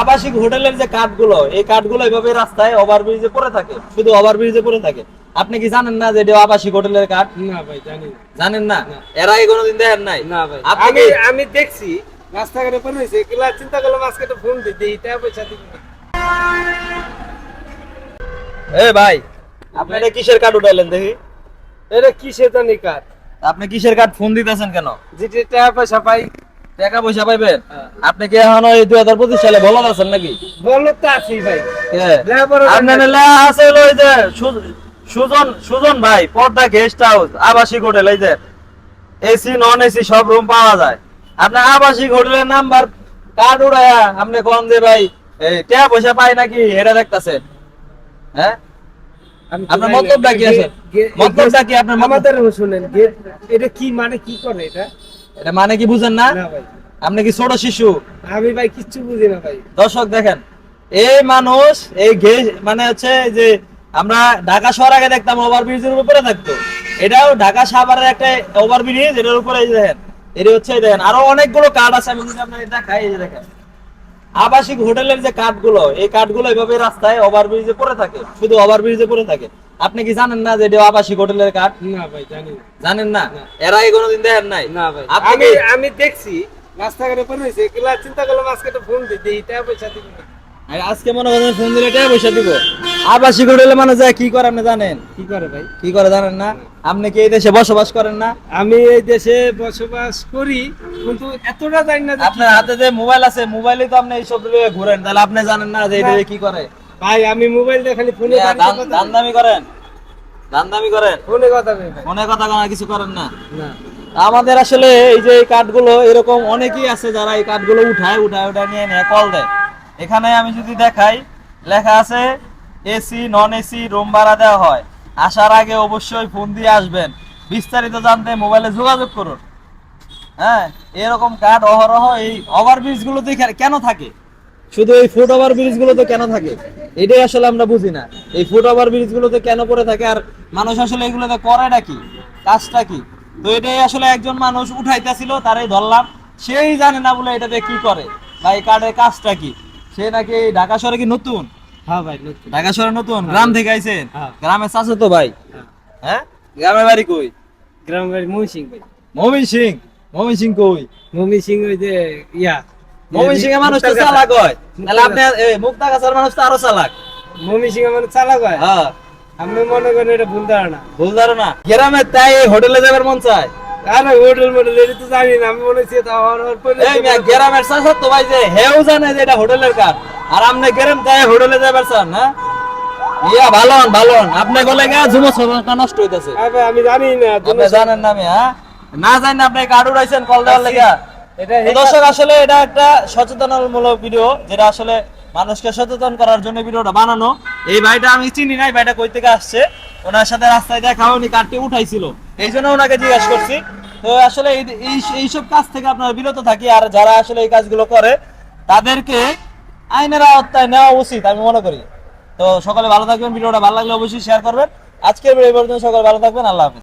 আবাসিক হোটেলের যে কাঠগুলো এই কাঠগুলো এভাবে রাস্তায় ওভারব্রিজে পড়ে থাকে? শুধু ওভারব্রিজে পড়ে থাকে? আপনি কি জানেন না যে এটা আবাসিক হোটেলের কাঠ? না ভাই জানি জানেন না। এর আগে কোনোদিন দেখেন নাই? না ভাই। আপনি আমি আমি দেখছি রাস্তাঘাটে পরে রয়েছে এগুলা চিন্তা করলাম আজকে একটা ফোন দিই দিই টাকা পয়সা না। এ ভাই আপনি এটা কিসের কাঠ উঠাইলেন দেখি? এটা কিসের সেতানি কার আপনি কিসের কাঠ ফোন দিতেছেন কেন? যেটা টাকা পয়সা পাই। টাকা পয়সা পাইবেন? হ্যাঁ। আপনি কি এখন ওই দুই হাজার পঁচিশ সালে বলা আছেন নাকি? বলো তো আছি ভাই। আপনার আছে ওই যে সুজন সুজন ভাই পর্দা গেস্ট হাউস আবাসিক হোটেল এই যে এসি নন এসি সব রুম পাওয়া যায়। আপনার আবাসিক হোটেলের নাম্বার কার্ড উড়ায়া আপনি কোন যে ভাই টাকা পয়সা পাই নাকি এটা দেখতাছেন হ্যাঁ? আপনার মতলবটা কি আছে? মতলবটা কি আপনার? আমাদের শুনেন। এটা কি মানে কি করে এটা? এটা মানে কি বুঝেন না? আপনি কি ছোট শিশু? আমি ভাই কিচ্ছু বুঝি না ভাই। দর্শক দেখেন এই মানুষ এই মানে হচ্ছে যে আমরা ঢাকা শহর আগে দেখতাম ওভারব্রিজের উপরে থাকতো। এটাও ঢাকা সাভারের একটা ওভারব্রিজ এটার উপরে দেখেন এটা হচ্ছে দেখেন। আরও অনেকগুলো কার্ড আছে আমি যদি আপনাকে দেখাই এই যে দেখেন। আবাসিক হোটেলের যে কার্ডগুলো এই কার্ডগুলো এভাবে রাস্তায় ওভারব্রিজে পড়ে থাকে শুধু ওভারব্রিজে পড়ে থাকে। আপনি কি জানেন না যে এটা আবাসিক হোটেলের কার্ড না ভাই জানি না। জানেন না। এর আগে কোনোদিন দেখেন নাই? না ভাই। আমি আমি দেখছি রাস্তাঘাটে পরে রয়েছে এগুলা চিন্তা করলাম আজকে একটা ফোন দিই দিই টাকা পয়সা দিবি। আর আজকে মনে করেন ফোন দিলে টাকা পয়সা দিব। আবাসিক হোটেলে মানুষ যায় কি করে আপনি জানেন? কি করে ভাই? কি করে জানেন না? আপনি কি এই দেশে বসবাস করেন না? আমি এই দেশে বসবাস করি কিন্তু এতটা জানি না আপনার হাতে যে মোবাইল আছে মোবাইলে তো আপনি এইসব ঘুরেন। তাহলে আপনি জানেন না যে এটা দিয়ে কি করে? ভাই আমি মোবাইল দিয়ে খালি ফোনে ইয়া, দান দান দামি করেন। দান দামি করেন ফোনে কথা ফোনে কথা কিছু করেন না। না। আমাদের আসলে এই যে এই কার্ডগুলো এরকম অনেকেই আছে যারা এই কার্ডগুলো উঠায় উঠায় উঠায় নিয়ে নিয়ে কল দেয়। এখানে আমি যদি দেখাই লেখা আছে এসি নন এসি রুম ভাড়া দেওয়া হয়। আসার আগে অবশ্যই ফোন দিয়ে আসবেন। বিস্তারিত জানতে মোবাইলে যোগাযোগ করুন। হ্যাঁ এরকম কার্ড অহরহ এই ওভারব্রিজ গুলোতে কেন থাকে? শুধু এই ফুট ওভার ব্রিজ গুলোতে কেন থাকে? এটাই আসলে আমরা বুঝি না। এই ফুট ওভার ব্রিজ গুলোতে কেন পড়ে থাকে? আর মানুষ আসলে এগুলোতে করেটা কি? কাজটা কি? তো এটাই আসলে একজন মানুষ উঠাইতেছিল তারাই ধরলাম। সেই জানে না বলে এটাতে কি করে? বা এই কার্ডের কাজটা কি? সে নাকি ঢাকা শহরে কি নতুন? হ্যাঁ ভাই নতুন। ঢাকা শহরে নতুন? গ্রাম থেকে আইছেন? হ্যাঁ। গ্রামে চাষো তো ভাই। হ্যাঁ। হ্যাঁ? গ্রামের বাড়ি কই? গ্রাম বাড়ি সিং ভাই। মমিন সিং মমিন সিং কই? সিং ওই যে ইয়া এর মানুষ তো চালাক হয়। তাহলে আপনি এই মুক্তা মানুষ তো আরও চালাক। মহিষিং এর মানে চালাক হয়? হ্যাঁ। আমি মনে করেন এটা ভুল ধারণা? ভুল ধারণা? গ্রামে তাই হোটেলে যাবার মন চায়। আরে হোটেল মোটেল এটা তো জানি না আমি মনে হচ্ছে গ্রামের ভাই যে হেও জানে যে এটা হোটেলের কাজ। আর আপনি গ্রাম তাই হোটেলে যাবার চান না? ইয়া ভালো হন ভালো হন। আপনি গলে গা ঝুমো সবটা নষ্ট হইতাছে। আমি জানি না আপনি জানেন না মিয়া না জানেন আপনি কার্ড উড়াইছেন কল দেওয়ার লেগা। দর্শক আসলে এটা একটা সচেতনমূলক ভিডিও যেটা আসলে মানুষকে সচেতন করার জন্য ভিডিওটা বানানো। এই ভাইটা আমি চিনি নাই ভাইটা কই থেকে আসছে? ওনার সাথে রাস্তায় দেখা উনি কার্ডটি উঠাইছিল। এই জন্য ওনাকে জিজ্ঞেস করছি। তো আসলে এই এই- এইসব কাজ থেকে আপনারা বিরত থাকি আর যারা আসলে এই কাজগুলো করে তাদেরকে আইনের আওতায় নেওয়া উচিত আমি মনে করি। তো সকলে ভালো থাকবেন ভিডিওটা ভালো লাগলে অবশ্যই শেয়ার করবেন। আজকের ভিডিও পর্যন্ত সকলে ভালো থাকবেন আল্লাহ হাফিজ।